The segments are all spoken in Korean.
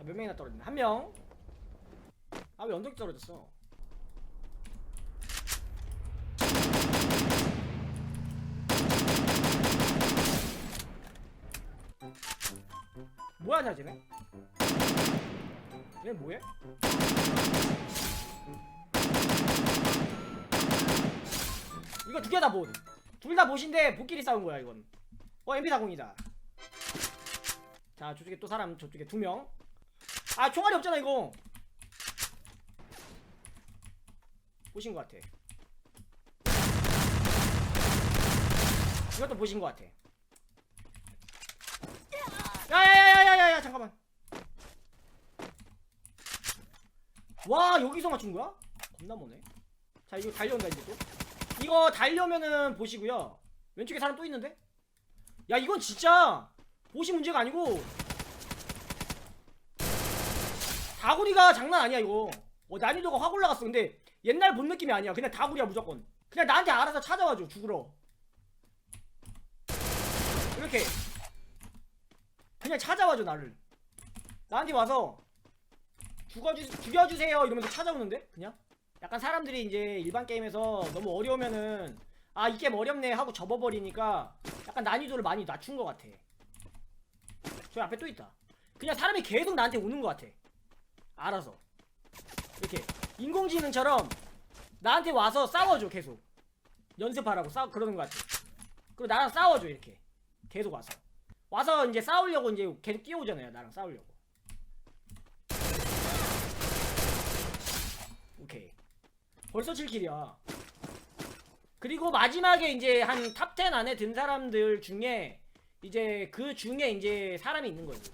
자, 몇 명이나 떨어졌네. 한 명. 아, 왜 언덕 떨어졌어? 뭐하냐, 쟤네? 얘 뭐해? 이거 두 개다 봇. 둘다 봇인데 봇끼리 싸운 거야, 이건. 어, MP40이다. 자, 저쪽에 또 사람, 저쪽에 두 명. 아, 총알이 없잖아, 이거. 보신 것 같아. 이것도 보신 것 같아. 야야야야야야 잠깐만. 와 여기서 맞춘 거야? 겁나 머네. 자 이거 달려온다 이제 또. 이거 달려면은 보시고요. 왼쪽에 사람 또 있는데? 야 이건 진짜 보시 문제가 아니고 다구리가 장난 아니야 이거. 어 난이도가 확 올라갔어. 근데 옛날 본 느낌이 아니야. 그냥 다구리야 무조건. 그냥 나한테 알아서 찾아와줘 죽으러. 이렇게 그냥 찾아와줘 나를. 나한테 와서 죽어주 죽여주세요 이러면서 찾아오는데 그냥 약간 사람들이 이제 일반 게임에서 너무 어려우면은 아 이 게임 어렵네 하고 접어버리니까 약간 난이도를 많이 낮춘 것 같아. 저 앞에 또 있다. 그냥 사람이 계속 나한테 오는 것 같아. 알아서 이렇게 인공지능처럼 나한테 와서 싸워줘 계속 연습하라고 싸 그러는 것 같아. 그리고 나랑 싸워줘 이렇게 계속 와서 와서 이제 싸우려고 이제 계속 뛰어오잖아요 나랑 싸우려고. 오케이. 벌써 7킬이야. 그리고 마지막에 이제 한 탑 10 안에 든 사람들 중에 이제 그 중에 이제 사람이 있는 거지.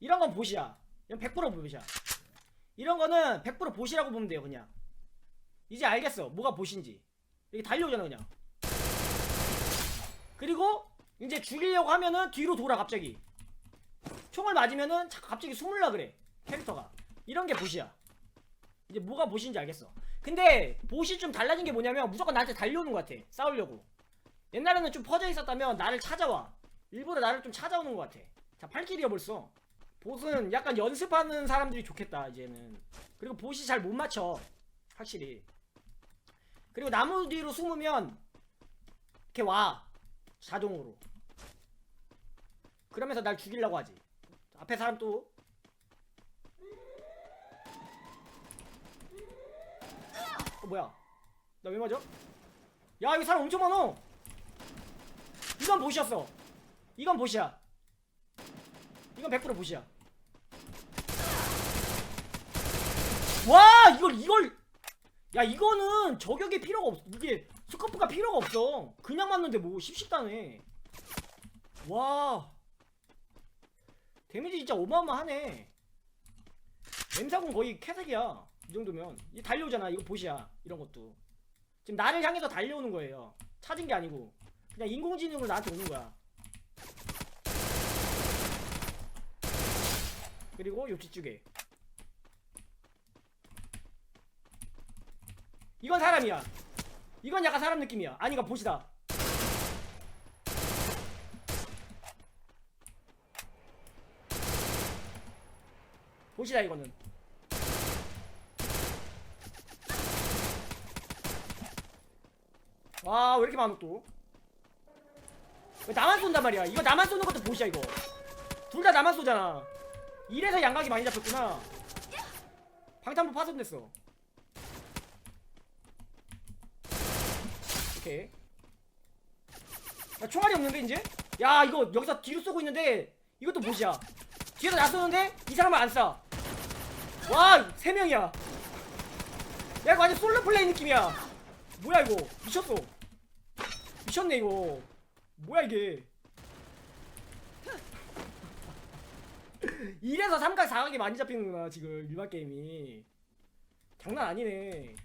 이런 건 보시야. 이건 100% 보시야. 이런 거는 100% 보시라고 보면 돼요, 그냥. 이제 알겠어. 뭐가 보신지. 이렇게 달려오잖아, 그냥. 그리고 이제 죽이려고 하면은 뒤로 돌아 갑자기. 총을 맞으면은 자- 갑자기 숨을라 그래. 캐릭터가. 이런 게 보시야. 이제 뭐가 보시인지 알겠어. 근데 보시 좀 달라진 게 뭐냐면 무조건 나한테 달려오는 것 같아. 싸우려고. 옛날에는 좀 퍼져 있었다면 나를 찾아와. 일부러 나를 좀 찾아오는 것 같아. 자, 8킬이야 벌써. 보스는 약간 연습하는 사람들이 좋겠다, 이제는. 그리고 보시 잘 못 맞춰. 확실히. 그리고 나무 뒤로 숨으면 이렇게 와. 자동으로. 그러면서 날 죽이려고 하지. 앞에 사람 또 어 뭐야 나 왜 맞아? 야 여기 사람 엄청 많어 이건 보시였어 이건 보시야 이건 100% 보시야 와 이걸 이걸. 야 이거는 저격이 필요가 없어 이게 스코프가 필요가 없어. 그냥 맞는데 뭐 씹씹다네 와. 데미지 진짜 어마어마하네. M40 거의 캐색이야 이 정도면. 이 달려오잖아 이거 보시야 이런 것도. 지금 나를 향해서 달려오는 거예요. 찾은 게 아니고. 그냥 인공지능으로 나한테 오는 거야. 그리고 요 뒤쪽에 이건 사람이야. 이건 약간 사람 느낌이야. 아니 이거 보시다. 보시다 이거는. 와 왜 이렇게 많아 또? 왜 나만 쏜단 말이야? 이거 나만 쏘는 것도 보시야 이거. 둘 다 나만 쏘잖아. 이래서 양각이 많이 잡혔구나. 방탄부 파손됐어 오케이 야 총알이 없는데 이제? 야 이거 여기서 뒤로 쏘고 있는데 이것도 보시야 뒤에서 나 쏘는데 이 사람은 안쏴 와, 세 명이야. 야, 이거 완전 솔로 플레이 느낌이야. 뭐야 이거? 미쳤어. 미쳤네 이거. 뭐야 이게? 이래서 삼각 사각이 많이 잡히는구나 지금 일반 게임이. 장난 아니네.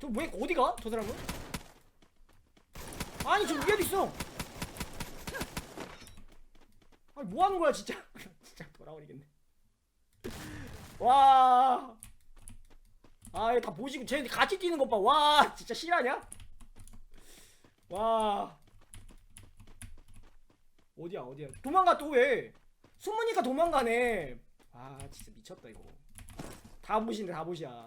저왜 어디 가? 저 사람은? 아니 저 위에도 있어. 아니 뭐 하는 거야 진짜. 진짜 돌아버리겠네. 와. 아 다 보시고 쟤 같이 뛰는 것 봐 와 진짜 실화냐 와 어디야 어디야 도망가 또 왜 숨으니까 도망가네 아 진짜 미쳤다 이거 다 보신데 다 보시야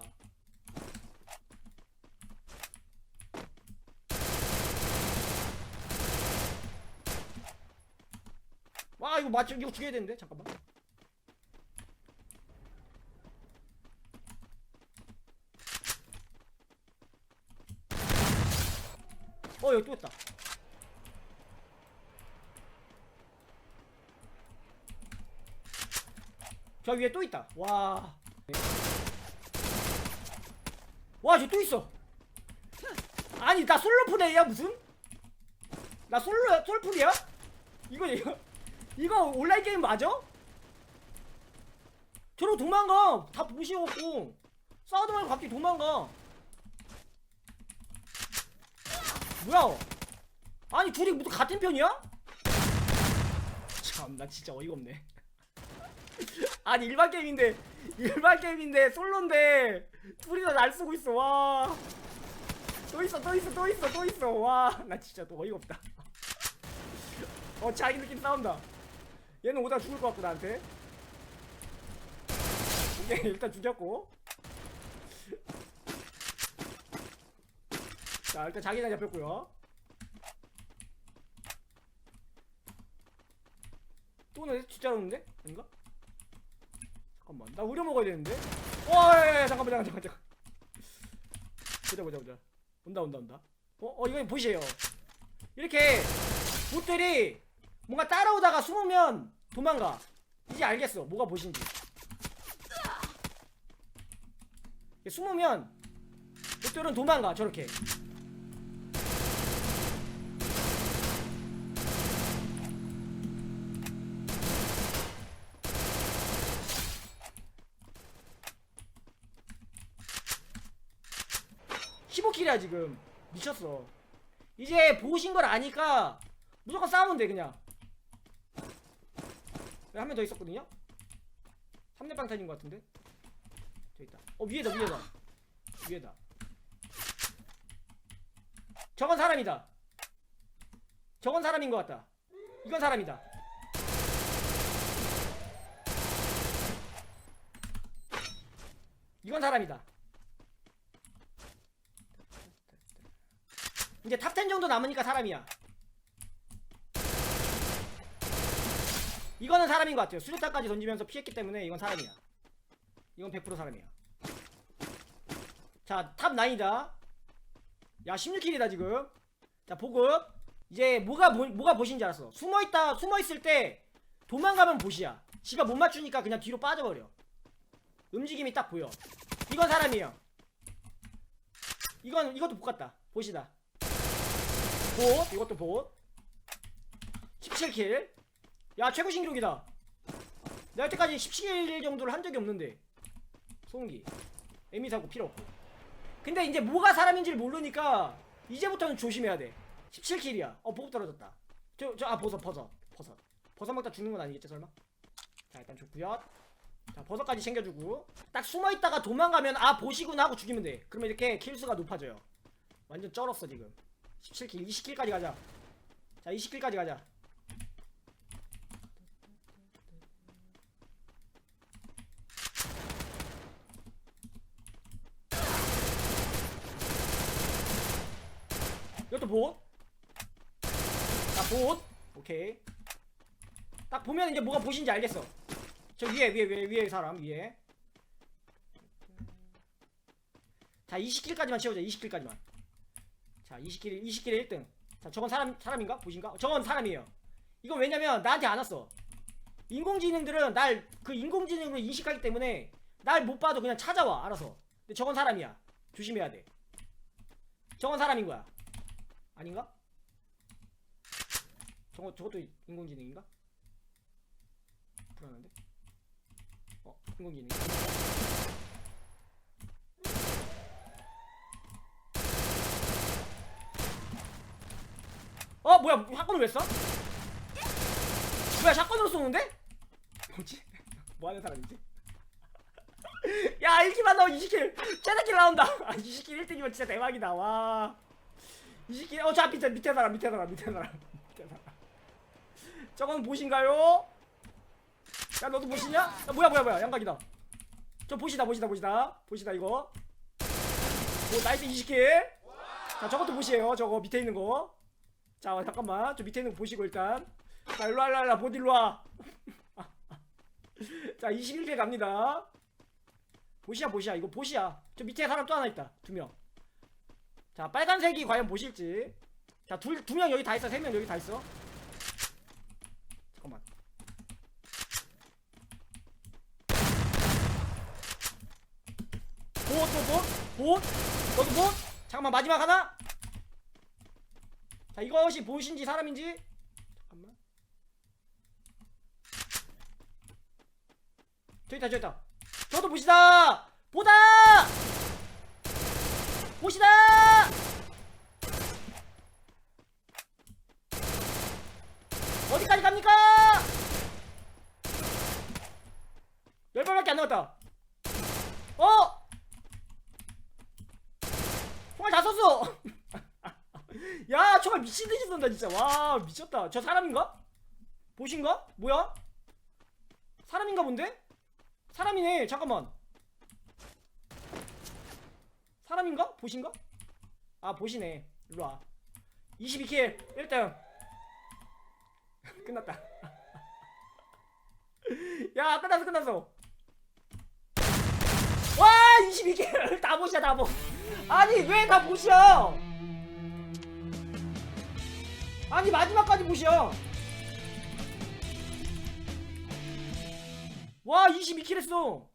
와 이거 맞죠 이거 죽여야 되는데 잠깐만 어 여기 또 있다 저 위에 또 있다 와 와, 저 또 있어. 아니, 나 솔로 플레이야, 무슨? 나 솔로, 솔플이야? 이거, 이거, 이거 온라인 게임 맞아? 저로 도망가. 다 보시고, 싸우다 말고 갑자기 도망가. 뭐야? 아니, 둘이 무슨 같은 편이야? 참, 나 진짜 어이가 없네. 아니, 일반 게임인데, 일반 게임인데, 솔로인데, 둘이 다 날 쓰고 있어, 와. 또 있어, 또 있어, 또 있어, 또 있어, 와. 나 진짜 또 어이가 없다. 어, 자기들끼리 싸운다. 얘는 오다 죽을 것 같고, 나한테. 오케이, 일단 죽였고. 자, 일단 자기장 잡혔고요. 또 오네? 진짜 오는데? 아닌가? 잠깐만, 나 우려 먹어야 되는데? 와, 야, 야, 야, 잠깐만, 잠깐만, 잠깐만. 보자, 보자, 보자. 온다, 온다, 온다. 어, 어, 이거 보시에요. 이렇게 보들이 뭔가 따라오다가 숨으면 도망가. 이제 알겠어. 뭐가 보신지. 숨으면 보들은 도망가. 저렇게. 킬이야 지금 미쳤어 이제 보신 걸 아니까 무조건 싸우면 돼 그냥 한 명 더 있었거든요? 3대 빵 터진 것 같은데? 저 있다. 어 위에다 위에다. 위에다. 저건 사람이다. 저건 사람인 것 같다. 이건 사람이다. 이건 사람이다. 이제 탑10 정도 남으니까 사람이야 이거는 사람인 것 같아요. 수류탄까지 던지면서 피했기 때문에 이건 사람이야. 이건 100% 사람이야. 자 탑 9이다. 야 16킬이다 지금. 자 보급. 이제 뭐가 보, 뭐가 보신지 알았어. 숨어있다 숨어있을 때 도망가면 보시야. 지가 못 맞추니까 그냥 뒤로 빠져버려. 움직임이 딱 보여. 이건 사람이에요. 이건 이것도 못 같다. 보시다. 봇 이것도 봇 17킬 야 최고 신기록이다. 내가 여태까지 17킬 정도를 한 적이 없는데. 소음기. 에미 사고 필요 없고. 근데 이제 뭐가 사람인지를 모르니까 이제부터는 조심해야 돼. 17킬이야. 어 보급 떨어졌다. 저 저 아 버섯 버섯. 버섯. 버섯 먹다 죽는 건 아니겠지 설마? 자 일단 좋구요. 자 버섯까지 챙겨주고. 딱 숨어있다가 도망가면 아 보시구나 하고 죽이면 돼. 그러면 이렇게 킬수가 높아져요. 완전 쩔었어 지금. 17킬 20킬까지 가자. 자 20킬까지 가자 봇. 자, 봇. 오케이. 딱 보면 이제 뭐가 보신지 알겠어. 저 위에, 위에, 위에, 위에 사람, 위에. 자, 20킬까지만 채우자, 20킬까지만. 자, 20킬, 20킬에 1등. 자, 저건 사람, 사람인가? 보신가? 저건 사람이에요. 이건 왜냐면 나한테 안 왔어. 인공지능들은 날 그 인공지능으로 인식하기 때문에 날 못 봐도 그냥 찾아와, 알아서. 근데 저건 사람이야. 조심해야 돼. 저건 사람인 거야. 아닌가? 저거 저것도 인공지능인가? 불안한데? 어 인공지능. 어 뭐야 샷건을 왜 써? 뭐야 샷건으로 쏘는데? 뭐지? 뭐 하는 사람이지? 야 1킬만 나오면 20킬 최다킬 나온다 아, 20킬 1등이면 진짜 대박이다 와 20킬 어저 밑에 밑에 사람 밑에 사람 밑에 사람 밑에 사람. 저건 보신가요? 야 너도 보시냐? 야, 뭐야 뭐야 뭐야 양각이다. 저 보시다 보시다 보시다. 보시다 이거. 오 나이스 20킬 자 저것도 보시에요 저거 밑에 있는 거자 잠깐만. 저 밑에 있는 거 보시고 일단. 자 일로와 일로와 일로와. 못 일로와. 자 21킬 갑니다. 보시야 보시야. 이거 보시야. 저 밑에 사람 또 하나 있다. 두명 자 빨간색이 과연 보실지. 자둘두 명 여기 다 있어. 세 명 여기 다 있어. 잠깐만. 보또보보 너도 보 잠깐만 마지막 하나? 자 이것이 보신지 사람인지? 잠깐만. 저기 있다 저기 있다. 저도 보시다? 보다 보시다! 어디까지 갑니까? 열 발밖에 안 남았다. 어? 총알 다 썼어. 야 총알 미친듯이 쏜다 진짜. 와 미쳤다. 저 사람인가? 보신가? 뭐야? 사람인가 본데? 사람이네 잠깐만 사람인가? 보신가? 아 보시네. 일로와. 22킬. 1등 끝났다. 야 끝났어 끝났어. 와 22킬. 다 보시야 다 보. 아니 왜 다 보시야 아니 마지막까지 보시야 와 22킬 했어